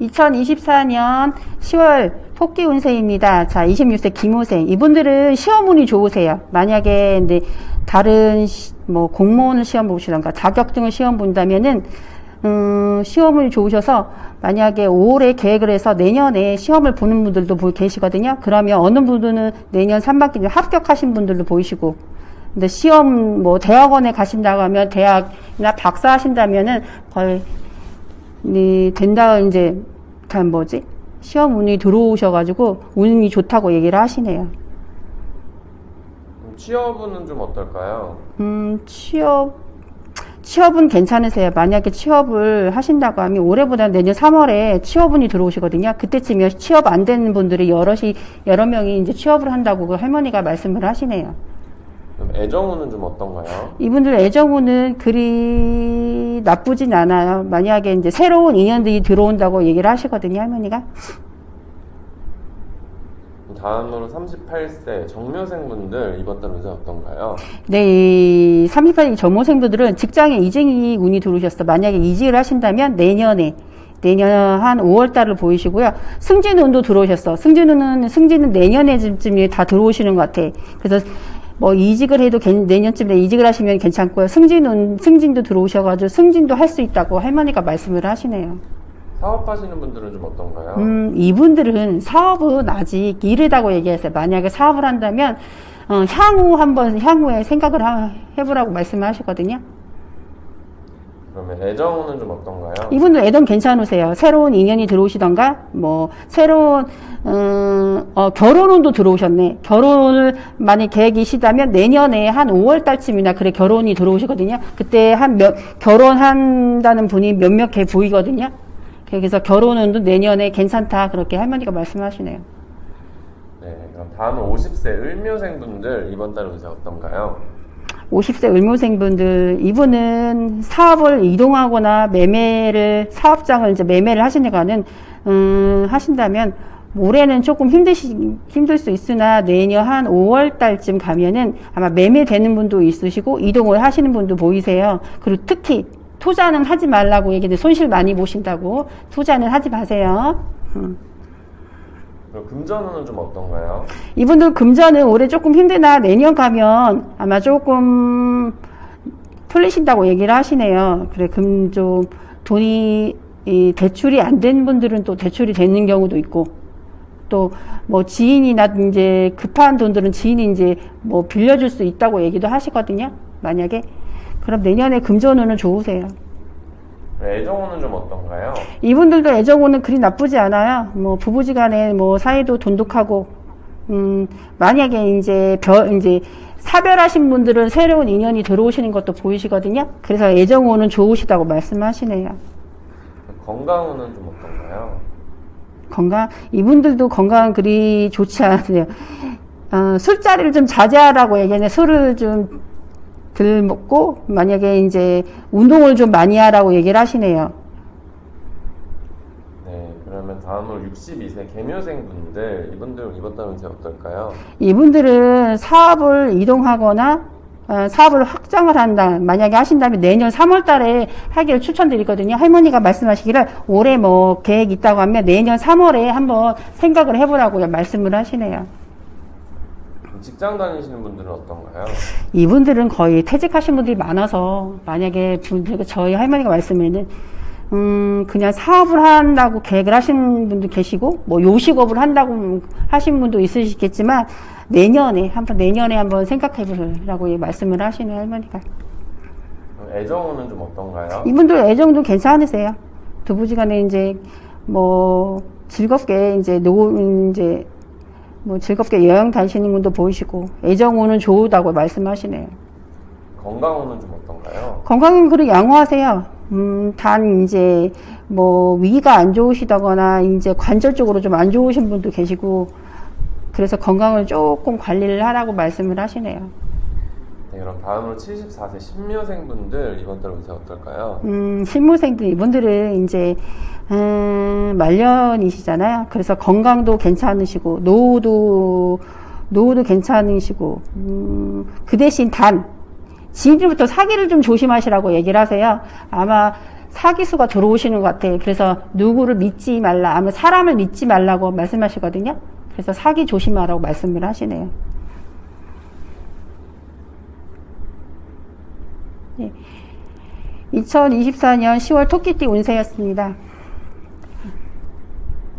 2024년 10월 토끼 운세입니다. 자, 26세 김우생. 이분들은 시험 운이 좋으세요. 만약에 이제 다른 시- 뭐 공무원을 시험 보시던가 자격증을 시험 본다면은 음, 시험을 좋으셔서 만약에 5월에 계획을 해서 내년에 시험을 보는 분들도 보- 계시거든요. 그러면 어느 분들은 내년 3반기 합격하신 분들도 보이시고 근데 시험 뭐 대학원에 가신다고 하면 대학이나 박사 하신다면은 거의 이 된다 이제 단 뭐지 시험 운이 들어오셔가지고 운이 좋다고 얘기를 하시네요. 취업은 좀 어떨까요? 음 취업 취업은 괜찮으세요. 만약에 취업을 하신다고 하면 올해보다 내년 3월에 취업운이 들어오시거든요. 그때쯤이면 취업 안 되는 분들이 여럿이 여러 명이 이제 취업을 한다고 그 할머니가 말씀을 하시네요. 애정운은 좀 어떤가요? 이분들 애정운은 그리 나쁘진 않아요. 만약에 이제 새로운 인연들이 들어온다고 얘기를 하시거든요, 할머니가. 다음으로 38세 정묘생분들 달 운세 어떤가요? 네, 이 38기 전모생분들은 직장에 이직이 운이 들어오셨어. 만약에 이직을 하신다면 내년에 내년 한 5월 달을 보이시고요. 승진운도 들어오셨어. 승진운은 승진은 내년에쯤에 다 들어오시는 것 같아. 그래서 뭐 이직을 해도 괜- 내년쯤에 이직을 하시면 괜찮고요. 승진운 승진도 들어오셔가지고 승진도 할 수 있다고 할머니가 말씀을 하시네요. 사업하시는 분들은 좀 어떤가요? 음, 이분들은 사업은 아직 이르다고 얘기했어요. 만약에 사업을 한다면, 어, 향후 한번, 향후에 생각을 하- 해보라고 말씀을 하시거든요. 그러면 애정운은 좀 어떤가요? 이분들 애동 괜찮으세요. 새로운 인연이 들어오시던가, 뭐, 새로운, 음, 어, 결혼운도 들어오셨네. 결혼을 만약 계획이시다면 내년에 한 5월 달쯤이나 그래 결혼이 들어오시거든요. 그때 한 몇, 결혼한다는 분이 몇몇 개 보이거든요. 그래서 결혼운도 내년에 괜찮다. 그렇게 할머니가 말씀하시네요. 네, 그럼 다음은 50세 을묘생 분들 이번 달 운세 어떤가요? 50세 의무생분들 이분은 사업을 이동하거나 매매를 사업장을 이제 매매를 하시니까는 음, 하신다면 올해는 조금 힘드시 힘들 수 있으나 내년 한 5월 달쯤 가면은 아마 매매되는 분도 있으시고 이동을 하시는 분도 보이세요. 그리고 특히 투자는 하지 말라고 얘기해 손실 많이 보신다고 투자는 하지 마세요. 음. 그럼 금전운은 좀 어떤가요? 이분들 금전은 올해 조금 힘드나 내년 가면 아마 조금 풀리신다고 얘기를 하시네요. 그래, 금 좀 돈이 이 대출이 안 된 분들은 또 대출이 되는 경우도 있고 또 뭐 지인이나 이제 급한 돈들은 지인이 이제 뭐 빌려줄 수 있다고 얘기도 하시거든요. 만약에 그럼 내년에 금전운은 좋으세요. 애정운은 좀 어떤가요? 이분들도 애정오는 그리 나쁘지 않아요. 뭐 부부지간에 뭐 사이도 돈독하고 음 만약에 이제 별 이제 사별하신 분들은 새로운 인연이 들어오시는 것도 보이시거든요. 그래서 애정오는 좋으시다고 말씀하시네요. 건강운은 좀 어떤가요? 건강 이분들도 건강 그리 좋지 않으세요. 어, 술자리를 좀 자제하라고 얘기하네. 술을 좀 덜 먹고 만약에 이제 운동을 좀 많이 하라고 얘기를 하시네요. 네, 그러면 다음으로 62세 개묘생 분들 이분들 이번 달 운세 어떨까요? 이분들은 사업을 이동하거나 어, 사업을 확장을 한다. 만약에 하신다면 내년 3월 달에 하기를 추천드리거든요. 할머니가 말씀하시기를 올해 뭐 계획 있다고 하면 내년 3월에 한번 생각을 해보라고 말씀을 하시네요. 직장 다니시는 분들은 어떤가요? 이분들은 거의 퇴직하신 분들이 많아서 만약에 분들 저희 할머니가 말씀에는 음 그냥 사업을 한다고 계획을 하신 분도 계시고 뭐 요식업을 한다고 하신 분도 있으시겠지만 내년에 한번 내년에 한번 생각해 보라고 말씀을 하시는 할머니가 그럼 애정운은 좀 어떤가요? 이분들 애정도 괜찮으세요 두부지간에 이제 뭐 즐겁게 이제 노 이제 뭐 즐겁게 여행 다니시는 분도 보이시고 애정오는 좋다고 말씀하시네요. 건강운은 좀 어떤가요? 건강은 그리 양호하세요. 음, 단 이제 뭐 위가 안 좋으시다거나 이제 관절 쪽으로 좀 안 좋으신 분도 계시고 그래서 건강을 조금 관리를 하라고 말씀을 하시네요. 네, 그럼 다음으로 74세 신묘생분들 이번 달 운세 어떨까요? 음, 신무생들 이분들은 이제 음, 말년이시잖아요. 그래서 건강도 괜찮으시고 노후도 노후도 괜찮으시고 음, 그 대신 단 지금부터 사기를 좀 조심하시라고 얘기를 하세요. 아마 사기수가 들어오시는 것 같아요. 그래서 누구를 믿지 말라, 아무 사람을 믿지 말라고 말씀하시거든요. 그래서 사기 조심하라고 말씀을 하시네요. 네. 2024년 10월 토끼띠 운세였습니다.